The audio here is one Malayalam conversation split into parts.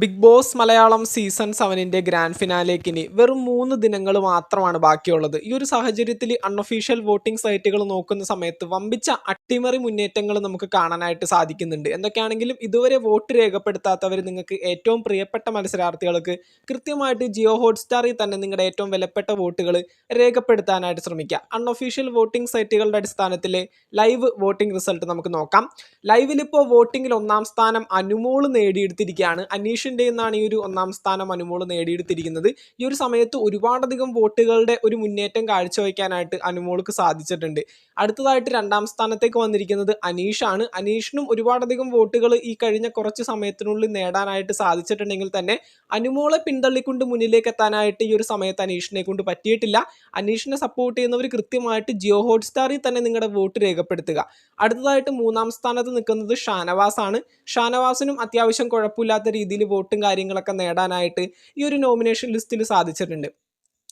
ബിഗ് ബോസ് മലയാളം സീസൺ സെവനിന്റെ ഗ്രാൻഡ് ഫിനാലേക്ക് ഇനി വെറും മൂന്ന് ദിനങ്ങൾ മാത്രമാണ് ബാക്കിയുള്ളത്. ഈ ഒരു സാഹചര്യത്തിൽ അൺഒഫീഷ്യൽ വോട്ടിംഗ് സൈറ്റുകൾ നോക്കുന്ന സമയത്ത് വമ്പിച്ച അട്ടിമറി മുന്നേറ്റങ്ങൾ നമുക്ക് കാണാനായിട്ട് സാധിക്കുന്നുണ്ട്. എന്തൊക്കെയാണെങ്കിലും ഇതുവരെ വോട്ട് രേഖപ്പെടുത്താത്തവർ നിങ്ങൾക്ക് ഏറ്റവും പ്രിയപ്പെട്ട മത്സരാർത്ഥികൾക്ക് കൃത്യമായിട്ട് ജിയോ ഹോട്ട്സ്റ്റാറിൽ തന്നെ നിങ്ങളുടെ ഏറ്റവും വിലപ്പെട്ട വോട്ടുകൾ രേഖപ്പെടുത്താനായിട്ട് ശ്രമിക്കുക അൺഒഫീഷ്യൽ വോട്ടിംഗ് സൈറ്റുകളുടെ അടിസ്ഥാനത്തിൽ ലൈവ് വോട്ടിംഗ് റിസൾട്ട് നമുക്ക് നോക്കാം. ലൈവിൽ ഇപ്പോൾ വോട്ടിംഗിൽ ഒന്നാം സ്ഥാനം അനുമോൾ നേടിയെടുത്തിരിക്കുകയാണ് അനീഷിന്റെ നിന്നാണ് ഈ ഒരു ഒന്നാം സ്ഥാനം അനുമോൾ നേടിയെടുത്തിരിക്കുന്നത്. ഈ ഒരു സമയത്ത് ഒരുപാടധികം വോട്ടുകളുടെ ഒരു മുന്നേറ്റം കാഴ്ചവെക്കാനായിട്ട് അനുമോൾക്ക് സാധിച്ചിട്ടുണ്ട്. അടുത്തതായിട്ട് രണ്ടാം സ്ഥാനത്തേക്ക് വന്നിരിക്കുന്നത് അനീഷാണ്. അനീഷിനും ഒരുപാടധികം വോട്ടുകൾ ഈ കഴിഞ്ഞ കുറച്ച് സമയത്തിനുള്ളിൽ നേടാനായിട്ട് സാധിച്ചിട്ടുണ്ടെങ്കിൽ തന്നെ അനുമോളെ പിന്തള്ളിക്കൊണ്ട് മുന്നിലേക്ക് എത്താനായിട്ട് ഈ ഒരു സമയത്ത് അനീഷിനെ കൊണ്ട് പറ്റിയിട്ടില്ല. അനീഷിനെ സപ്പോർട്ട് ചെയ്യുന്നവർ കൃത്യമായിട്ട് ജിയോ ഹോട്ട്സ്റ്റാറിൽ തന്നെ നിങ്ങളുടെ വോട്ട് രേഖപ്പെടുത്തുക. അടുത്തതായിട്ട് മൂന്നാം സ്ഥാനത്ത് നിൽക്കുന്നത് ഷാനവാസാണ്. ഷാനവാസിനും അത്യാവശ്യം കുഴപ്പമില്ലാത്ത രീതിയിൽ വോട്ടും കാര്യങ്ങളൊക്കെ നേടാനായിട്ട് ഈ ഒരു നോമിനേഷൻ ലിസ്റ്റിൽ സാധിച്ചിട്ടുണ്ട്.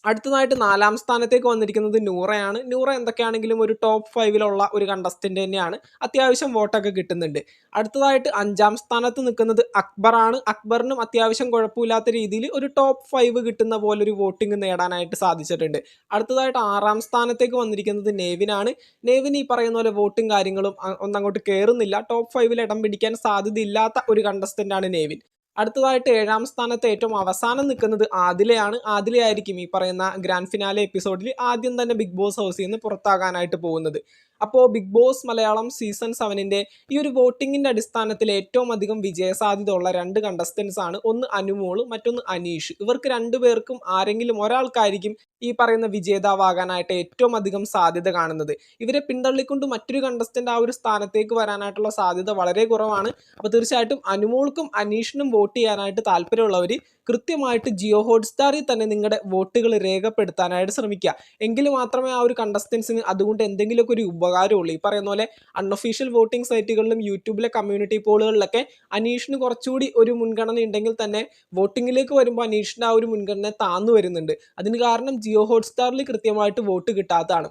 അടുത്തതായിട്ട് നാലാം സ്ഥാനത്തേക്ക് വന്നിരിക്കുന്നത് നൂറയാണ്. നൂറ എന്തൊക്കെയാണെങ്കിലും ഒരു ടോപ്പ് ഫൈവിലുള്ള ഒരു കണ്ടസ്റ്റന്റ് തന്നെയാണ്. അത്യാവശ്യം വോട്ടൊക്കെ കിട്ടുന്നുണ്ട്. അടുത്തതായിട്ട് അഞ്ചാം സ്ഥാനത്ത് നിൽക്കുന്നത് അക്ബറാണ്. അക്ബറിനും അത്യാവശ്യം കുഴപ്പമില്ലാത്ത രീതിയിൽ ഒരു ടോപ്പ് ഫൈവ് കിട്ടുന്ന പോലെ ഒരു വോട്ടിംഗ് നേടാനായിട്ട് സാധിച്ചിട്ടുണ്ട്. അടുത്തതായിട്ട് ആറാം സ്ഥാനത്തേക്ക് വന്നിരിക്കുന്നത് നേവിനാണ്. നേവിന് ഈ പറയുന്ന പോലെ വോട്ടും കാര്യങ്ങളും ഒന്നങ്ങോട്ട് കയറുന്നില്ല ടോപ്പ് ഫൈവിൽ ഇടം പിടിക്കാൻ സാധ്യതയില്ലാത്ത ഒരു കണ്ടസ്റ്റന്റാണ് നേവിൻ. അടുത്തതായിട്ട് ഏഴാം സ്ഥാനത്ത് ഏറ്റവും അവസാനം നിൽക്കുന്നത് ആദിലയാണ്. ആദിലയായിരിക്കും ഈ പറയുന്ന ഗ്രാൻഡ് ഫിനാലെ എപ്പിസോഡിൽ ആദ്യം തന്നെ ബിഗ് ബോസ് ഹൗസിൽ നിന്ന് പുറത്താകാനായിട്ട് പോകുന്നത്. അപ്പോൾ ബിഗ് ബോസ് മലയാളം സീസൺ സെവനിന്റെ ഈ ഒരു വോട്ടിങ്ങിന്റെ അടിസ്ഥാനത്തിൽ ഏറ്റവും അധികം വിജയസാധ്യത ഉള്ള രണ്ട് കണ്ടസ്റ്റൻസ് ആണ്. ഒന്ന് അനുമോൾ മറ്റൊന്ന് അനീഷ്. ഇവർക്ക് രണ്ടുപേർക്കും ആരെങ്കിലും ഒരാൾക്കായിരിക്കും ഈ പറയുന്ന വിജേതാവാകാനായിട്ട് ഏറ്റവും അധികം സാധ്യത കാണുന്നത്. ഇവരെ പിന്തള്ളിക്കൊണ്ട് മറ്റൊരു കണ്ടസ്റ്റന്റ് ആ ഒരു സ്ഥാനത്തേക്ക് വരാനായിട്ടുള്ള സാധ്യത വളരെ കുറവാണ്. അപ്പോൾ തീർച്ചയായിട്ടും അനുമോൾക്കും അനീഷിനും വോട്ട് ചെയ്യാനായിട്ട് താല്പര്യമുള്ളവർ കൃത്യമായിട്ട് ജിയോ ഹോട്ട്സ്റ്റാറിൽ തന്നെ നിങ്ങളുടെ വോട്ടുകൾ രേഖപ്പെടുത്താനായിട്ട് ശ്രമിക്കുക. എങ്കിൽ മാത്രമേ ആ ഒരു കണ്ടസ്റ്റൻസിന് അതുകൊണ്ട് എന്തെങ്കിലുമൊക്കെ ഒരു ഉപകാരമുള്ളൂ. ഈ പറയുന്ന പോലെ അൺഒഫീഷ്യൽ വോട്ടിംഗ് സൈറ്റുകളിലും യൂട്യൂബിലെ കമ്മ്യൂണിറ്റി പോളുകളിലൊക്കെ അനീഷിന് കുറച്ചുകൂടി ഒരു മുൻഗണന ഉണ്ടെങ്കിൽ തന്നെ വോട്ടിങ്ങിലേക്ക് വരുമ്പോൾ അനീഷിന്റെ ആ ഒരു മുൻഗണന താന്നു വരുന്നുണ്ട്. അതിന് കാരണം ജിയോ ഹോട്ട്സ്റ്റാറിൽ കൃത്യമായിട്ട് വോട്ട് കിട്ടാത്തതാണ്.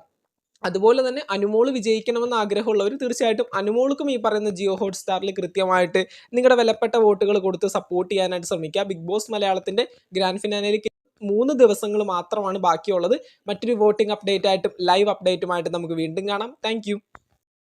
അതുപോലെ തന്നെ അനുമോൾ വിജയിക്കണമെന്ന് ആഗ്രഹമുള്ളവർ തീർച്ചയായിട്ടും അനുമോൾക്കും ഈ പറയുന്ന ജിയോ ഹോട്ട്സ്റ്റാറിൽ കൃത്യമായിട്ട് നിങ്ങളുടെ വിലപ്പെട്ട വോട്ടുകൾ കൊടുത്ത് സപ്പോർട്ട് ചെയ്യാനായിട്ട് ശ്രമിക്കുക. ബിഗ് ബോസ് മലയാളത്തിന്റെ ഗ്രാൻഡ് ഫിനാനയിലേക്ക് മൂന്ന് ദിവസങ്ങൾ മാത്രമാണ് ബാക്കിയുള്ളത്. മറ്റൊരു വോട്ടിംഗ് അപ്ഡേറ്റ് ആയിട്ടും ലൈവ് അപ്ഡേറ്റുമായിട്ട് നമുക്ക് വീണ്ടും കാണാം. താങ്ക്